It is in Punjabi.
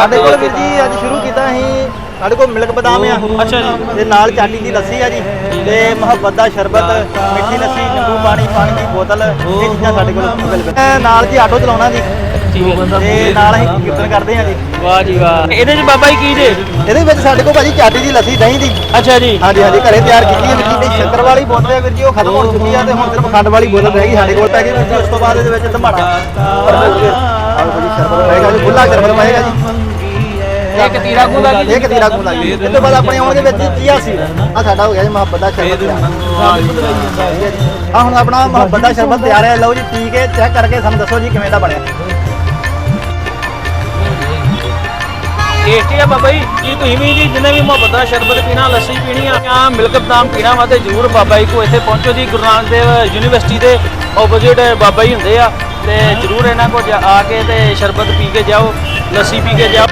ਸਾਡੇ ਕੋਲ ਵੀਰ ਜੀ ਅੱਜ ਸ਼ੁਰੂ ਕੀਤਾ ਅਸੀਂ ਸਾਡੇ ਕੋਲ ਮਿਲਕ ਬਦਾਮ ਆ। ਅੱਛਾ ਜੀ। ਤੇ ਨਾਲ ਚਾਟੀ ਦੀ ਲੱਸੀ ਆ ਜੀ ਤੇ ਮੁਹੱਬਤ ਦਾ ਸ਼ਰਬਤ ਮਿੱਠੀ ਲੱਸੀ ਨਿੰਬੂ ਪਾਣੀ ਪਾਣੀ ਦੀ ਬੋਤਲ ਇਹ ਚੀਜ਼ਾਂ ਸਾਡੇ ਕੋਲ ਅਵੇਲੇਬਲ ਨਾਲ ਜੀ ਆਟੋ ਚਲਾਉਣਾ ਜੀ। ਤੇ ਨਾਲ ਅਸੀਂ ਕੀਰਤਨ ਕਰਦੇ ਹਾਂ ਜੀ। ਵਾਹ ਜੀ ਵਾਹ। ਇਹਦੇ ਚ ਬਾਬਾ ਜੀ ਕੀ ਜੇ? ਇਹਦੇ ਵਿੱਚ ਸਾਡੇ ਕੋਲ ਭਾਜੀ ਚਾਟੀ ਦੀ ਲੱਸੀ ਦਹੀਂ ਦੀ। ਅੱਛਾ ਜੀ। ਹਾਂਜੀ ਹਾਂਜੀ ਘਰੇ ਤਿਆਰ ਕੀਤੀ ਹੈ ਜੀ ਤੇ ਸ਼ੱਕਰ ਵਾਲੀ ਬੋਤਲ ਹੈ ਵੀਰ ਜੀ ਉਹ ਖਤਮ ਹੋ ਚੁੱਕੀ ਆ ਤੇ ਹੁਣ ਸਿਰਫ ਖੰਡ ਵਾਲੀ ਬੋਤਲ ਰਹਿ ਗਈ ਸਾਡੇ ਕੋਲ ਪੈ ਗਈ ਵੀਰ ਜੀ। ਉਸ ਤੋਂ ਬਾਅਦ ਇਹਦੇ ਵਿੱਚ ਧਮਾੜਾ। ਆਹ ਜੀ ਸ਼ਰਬਤ ਰਹੇਗਾ ਜੀ ਖੁੱਲਾ ਸ਼ਰਬਤ ਰਹੇਗਾ ਜੀ। ਇੱਕ ਤੀਰਾ ਗੂ ਦਾ ਕੀ ਇੱਕ ਤੀਰਾ ਗੁਣ ਲੱਗ ਗਈ। ਇਸ ਤੋਂ ਬਾਅਦ ਆਪਣੇ ਆਉਣ ਦੇ ਵਿੱਚ ਚੀਆ ਸੀ। ਆ ਸਾਡਾ ਹੋ ਗਿਆ ਜੀ ਮੁਹੱਬਤ ਦਾ ਸ਼ਰਬਤ ਆ ਹੁਣ ਆਪਣਾ ਮੁਹੱਬਤ ਦਾ ਸ਼ਰਬਤ ਤਿਆਰ ਹੈ। ਲਓ ਜੀ ਪੀ ਕੇ ਚੈੱਕ ਕਰਕੇ ਸਾਨੂੰ ਦੱਸੋ ਜੀ ਕਿਵੇਂ ਦਾ ਬਣਿਆ। ਟੇਸਟੀ ਆ ਬਾਬਾ ਜੀ। ਤੁਸੀਂ ਵੀ ਜੀ ਜਿੰਨੇ ਵੀ ਮੁਹੱਬਤ ਦਾ ਸ਼ਰਬਤ ਪੀਣਾ ਲੱਸੀ ਪੀਣੀ ਆ ਜਾਂ ਮਿਲਕ ਬਦਾਮ ਪੀਣਾ ਵਾ ਤੇ ਜਰੂਰ ਬਾਬਾ ਜੀ ਕੋ ਇੱਥੇ ਪਹੁੰਚੋ ਜੀ। ਗੁਰੂ ਨਾਨਕ ਦੇਵ ਯੂਨੀਵਰਸਿਟੀ ਦੇ ਆਪੋਜ਼ਿਟ ਬਾਬਾ ਜੀ ਹੁੰਦੇ ਆ। ਤੇ ਜਰੂਰ ਇਹਨਾਂ ਕੋਲ ਆ ਕੇ ਤੇ ਸ਼ਰਬਤ ਪੀ ਕੇ ਜਾਓ ਲੱਸੀ ਪੀ ਕੇ ਜਾਓ।